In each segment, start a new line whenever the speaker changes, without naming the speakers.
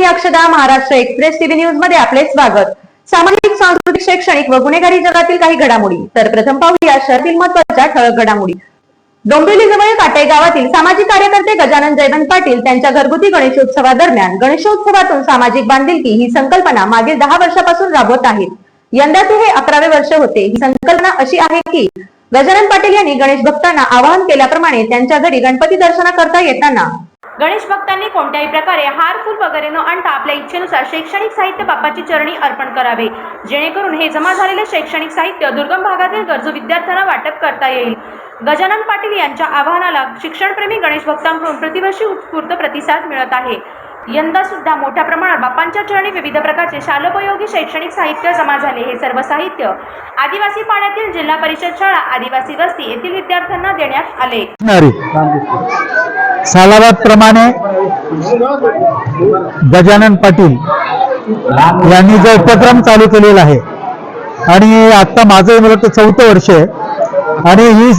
मी अक्षदा Maharashtra express TV न्यूजमध्ये आपले स्वागत. सामाजिक सांस्कृतिक शैक्षणिक व गुन्हेगारी जगातील काही घडामोडी. तर प्रथम पाहूया शहरातील महत्त्वाच्या ठळक घडामोडी. डोंबिवलीजवळ काटे गावातील सामाजिक कार्यकर्ते गजानन जयवंत पाटील त्यांच्या घरगुती गणेशोत्सवादरम्यान गणेशोत्सवातून सामाजिक बांधिलकी ही संकल्पना मागील दहा वर्षापासून राबवत आहेत. यंदाचे हे अकरावे वर्ष होते. ही संकल्पना अशी आहे की गजानन पाटील यांनी गणेश भक्तांना आवाहन केल्याप्रमाणे त्यांच्या घरी गणपती दर्शना करता येताना गणेश भक्तांनी कोणत्याही प्रकारे हार फुल वगैरे न आणता आपल्या इच्छेनुसार शैक्षणिक साहित्य बाप्पाची चरणी अर्पण करावे. जेणेकरून हे जमा झालेले शैक्षणिक साहित्य दुर्गम भागातील गरजू विद्यार्थ्यांना वाटप करता येईल. गजानन पाटील यांच्या आवाहनाला शिक्षणप्रेमी गणेश भक्तांकडून प्रतिवर्षी उत्स्फूर्त प्रतिसाद मिळत आहे. यंदा सुद्धा मोठ्या प्रमाणात बाप्पांच्या चरणी विविध प्रकारचे शालोपयोगी शैक्षणिक साहित्य जमा झाले. हे सर्व साहित्य आदिवासी पाड्यातील जिल्हा परिषद शाळा आदिवासी वस्ती येथील विद्यार्थ्यांना देण्यात आले.
प्रमाणे गजानन पाटील यांनी जो उपक्रम चालू केलेला आहे आणि आता माझं मला वाटतं चौथं वर्ष आहे आणि ही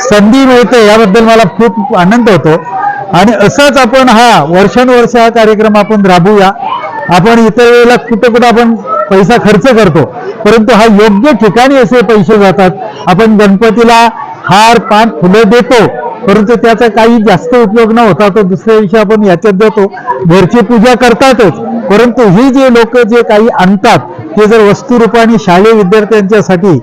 संधी मिळते याबद्दल मला खूप आनंद होतो. आणि असंच आपण हा वर्षानुवर्ष हा कार्यक्रम आपण राबवूया आपण इतर वेळेला कुठं कुठं आपण पैसा खर्च करतो परंतु हा योग्य ठिकाणी असे पैसे जातात. आपण गणपतीला हार पान फुलं देतो परंतु त्याचा काही जास्त उपयोग न होता तो दुसऱ्या दिवशी आपण याच्यात देतो घरची पूजा करतातच. परंतु ही जे लोक जे काही आणतात ते जर वस्तुरूपाने शालेय विद्यार्थ्यांच्यासाठी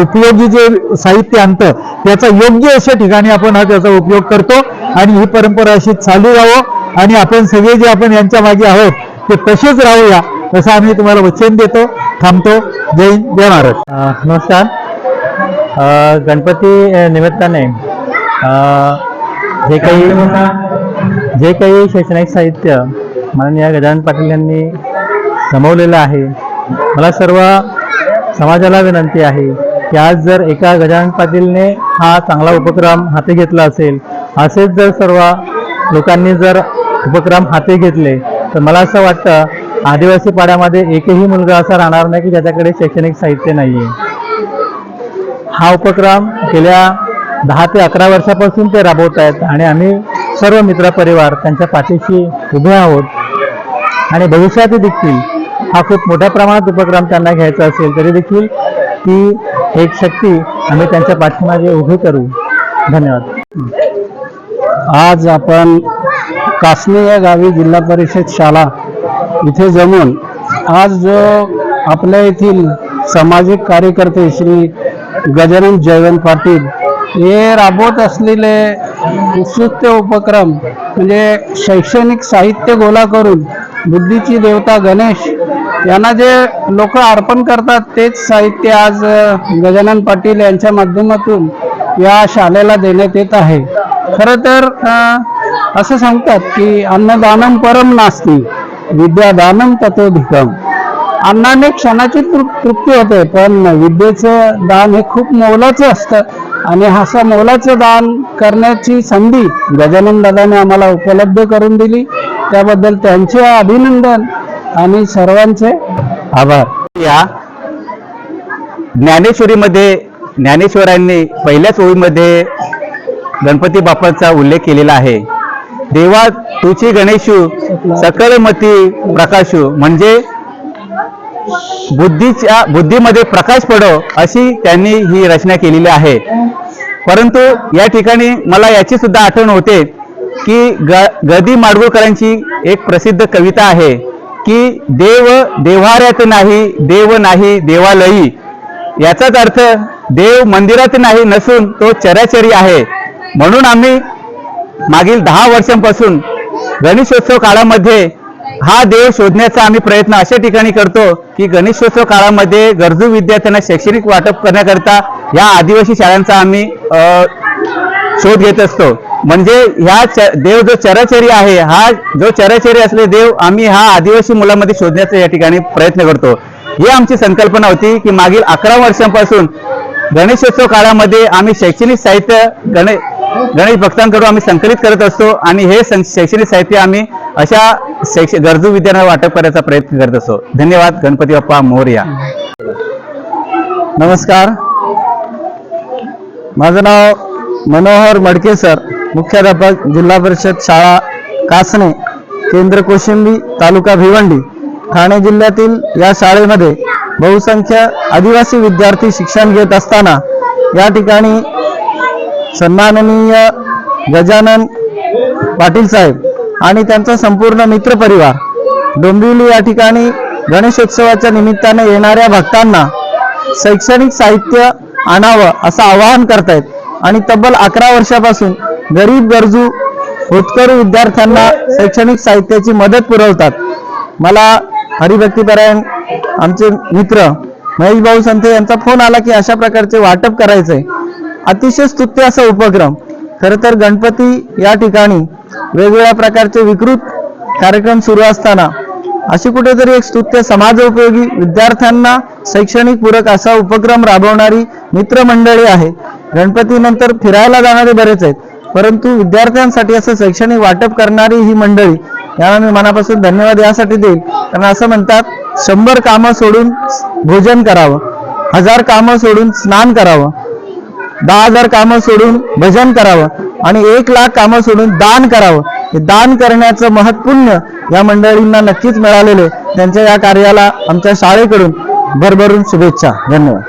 उपयोगी जे साहित्य आणतं त्याचा योग्य अशा ठिकाणी आपण हा त्याचा उपयोग करतो आणि ही परंपरा अशी चालू राहावं. आणि आपण सगळे जे आपण यांच्या मागे आहोत ते तसेच राहूया तसं आम्ही तुम्हाला वचन देतो. थांबतो. जय जय महाराज. नमस्कार. गणपती निमित्ताने जे काही जे काही शैक्षणिक साहित्य माननीय गजानन पाटील यांनी जमवलेलं आहे मला सर्व समाजाला विनंती आहे की आज जर एका गजानन पाटीलने हा चांगला उपक्रम हाती घेतला असेल असेच जर सर्व लोकांनी जर उपक्रम हाती घेतले तर मला असं वाटतं आदिवासी पाड्यामध्ये एकही मुलगा असा राहणार नाही की ज्याच्याकडे शैक्षणिक साहित्य नाही आहे हा उपक्रम गेल्या दहा ते अकरा वर्षापासून ते राबवत आहेत आणि आम्ही सर्व मित्रपरिवार त्यांच्या पाठीशी उभे आहोत. आणि भविष्यात देखील हा खूप मोठ्या प्रमाणात उपक्रम त्यांना घ्यायचा असेल तरी देखील ती एक शक्ती आम्ही त्यांच्या पाठीमागे उभी करू. धन्यवाद. आज आपण कासने या गावी जिल्हा परिषद शाळा इथे जमून आज जो आपल्या येथील सामाजिक कार्यकर्ते श्री गजानन जयवंत पाटील हे राबवत असलेले उत्सुक उपक्रम म्हणजे शैक्षणिक साहित्य गोळा करून बुद्धीची देवता गणेश यांना जे लोक अर्पण करतात तेच साहित्य आज गजानन पाटील यांच्या माध्यमातून या शाळेला देण्यात येत आहे. खरं तर असं सांगतात की अन्नदानम परम नास्ती विद्यादानम तत्वधिकम अन्नाने क्षणाची तृप्ती होते पण विद्येचं दान हे खूप मोलाचं असतं. आणि असं मोलाचं दान करण्याची संधी गजानन दादाने आम्हाला उपलब्ध करून दिली. त्याबद्दल त्यांचे अभिनंदन आणि सर्वांचे आभार.
या ज्ञानेश्वरीमध्ये ज्ञानेश्वरांनी पहिल्याच ओळीमध्ये गणपती बाप्पाचा उल्लेख केलेला आहे. देवा तुची गणेशू सकलमती प्रकाशू म्हणजे बुद्धीच्या बुद्धीमध्ये प्रकाश पडो अशी त्यांनी ही रचना केलेली आहे. परंतु या ठिकाणी मला याची सुद्धा आठवण होते की ग गदी माडगुळकरांची एक प्रसिद्ध कविता आहे की देव देव्हाऱ्यात नाही देव नाही देवालयी. याचाच अर्थ देव मंदिरात नाही नसून तो चराचरी आहे. म्हणून आम्ही मागील दहा वर्षांपासून गणेशोत्सव काळामध्ये हा देव शोधण्याचा आम्ही प्रयत्न अशा ठिकाणी करतो की गणेशोत्सव काळामध्ये गरजू विद्यार्थ्यांना शैक्षणिक वाटप करण्याकरता या आदिवासी शाळांचा आम्ही शोध घेत असतो. म्हणजे ह्या च- देव जो चराचरी आहे हा जो चराचरी असले देव आम्ही हा आदिवासी मुलांमध्ये शोधण्याचा या ठिकाणी प्रयत्न करतो. ही आमची संकल्पना होती की मागील अकरा वर्षांपासून गणेशोत्सव काळामध्ये आम्ही शैक्षणिक साहित्य गणे गणेश भक्तांकडून आम्ही संकलित करत असतो आणि हे सं- शैक्षणिक साहित्य आम्ही अशा शैक्ष गरजू विद्यार्थ्यांना वाटप करायचा प्रयत्न करत असतो धन्यवाद गणपती बाप्पा मोर्या.
नमस्कार. माझं नाव मनोहर मडके सर मुख्याध्यापक जिल्हा परिषद शाळा कासणे
केंद्र कोशिंबी तालुका भिवंडी ठाणे जिल्ह्यातील या शाळेमध्ये बहुसंख्य आदिवासी विद्यार्थी शिक्षण घेत असताना या ठिकाणी सन्माननीय गजानन पाटील साहेब आणि त्यांचा संपूर्ण मित्रपरिवार डोंबिवली या ठिकाणी गणेशोत्सवाच्या निमित्ताने येणाऱ्या भक्तांना शैक्षणिक साहित्य आणावं असं आवाहन करतायत. आणि तब्बल अकरा वर्षापासून गरीब गरजू होतकरू विद्यार्थ्यांना शैक्षणिक साहित्याची मदत पुरवतात. मला हरिभक्तीपरायण आमचे मित्र महेश भाऊ संते यांचा फोन आला की अशा प्रकारचे वाटप करायचंय. अतिशय स्तुत्य असा उपक्रम. खरं तर गणपती या ठिकाणी वेगवेगळ्या प्रकारचे विकृत कार्यक्रम सुरू असताना अशी कुठेतरी एक स्तुत्य समाजोपयोगी विद्यार्थ्यांना शैक्षणिक पूरक असा उपक्रम राबवणारी मित्रमंडळी आहे. गणपतीनंतर फिरायला जाणारे बरेच आहेत परंतु विद्यार्थ्यांसाठी असं शैक्षणिक वाटप करणारी ही मंडळी यांना मी मनापासून धन्यवाद यासाठी देईल. कारण असं म्हणतात शंभर कामं सोडून भोजन करावं हजार कामं सोडून स्नान करावं दहा हजार कामं सोडून भजन करावं आणि एक लाख कामं सोडून दान करावं. हे दान करण्याचं महत्पुण्य या मंडळींना नक्कीच मिळालेले त्यांच्या या कार्याला आमच्या शाळेकडून भरभरून शुभेच्छा. धन्यवाद.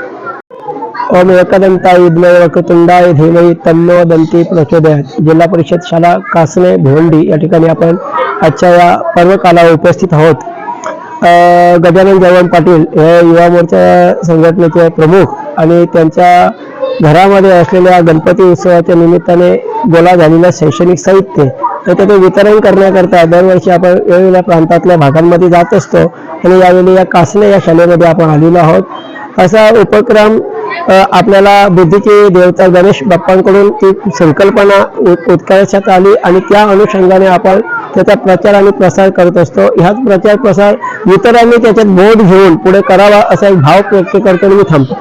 ओम एकदंताय विद्मय वक्रतुंडाय धीमहि तन्नो दंती प्रचोदयात जिल्हा परिषद शाळा कासने भिवंडी या ठिकाणी आपण आजच्या या पर्वकालावर उपस्थित आहोत. गजानन जयवंत पाटील हे युवा मोर्चा संघटनेचे प्रमुख आणि त्यांच्या घरामध्ये असलेल्या गणपती उत्सवाच्या निमित्ताने गोळा झालेलं शैक्षणिक साहित्य तर त्याचे वितरण करण्याकरता दरवर्षी आपण वेगवेगळ्या प्रांतातल्या भागांमध्ये जात असतो. आणि यावेळी या कासने या शाळेमध्ये आपण आलेलो आहोत. असा उपक्रम आपल्याला बुद्धीची देवता गणेश बाप्पांकडून ती संकल्पना उत्कर्षात आली आणि त्या अनुषंगाने आपण त्याचा प्रचार आणि प्रसार करत असतो. ह्याच प्रचार प्रसार इतरांनी त्याच्यात बोध घेऊन पुढे करावा असा एक भाव व्यक्त करतो मी थांबतो.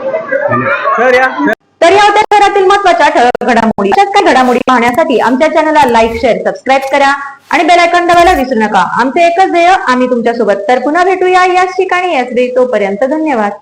तर या होत्या घरातील महत्त्वाच्या ठळक घडामोडी. अशाच काही घडामोडी पाहण्यासाठी आमच्या चॅनलला लाईक शेअर सबस्क्राईब करा आणि बेल आयकॉन दाबायला विसरू नका. आमचे एकच ध्येय आम्ही तुमच्यासोबत तर पुन्हा भेटूया. याच ठिकाणी याच वेळी तोपर्यंत धन्यवाद.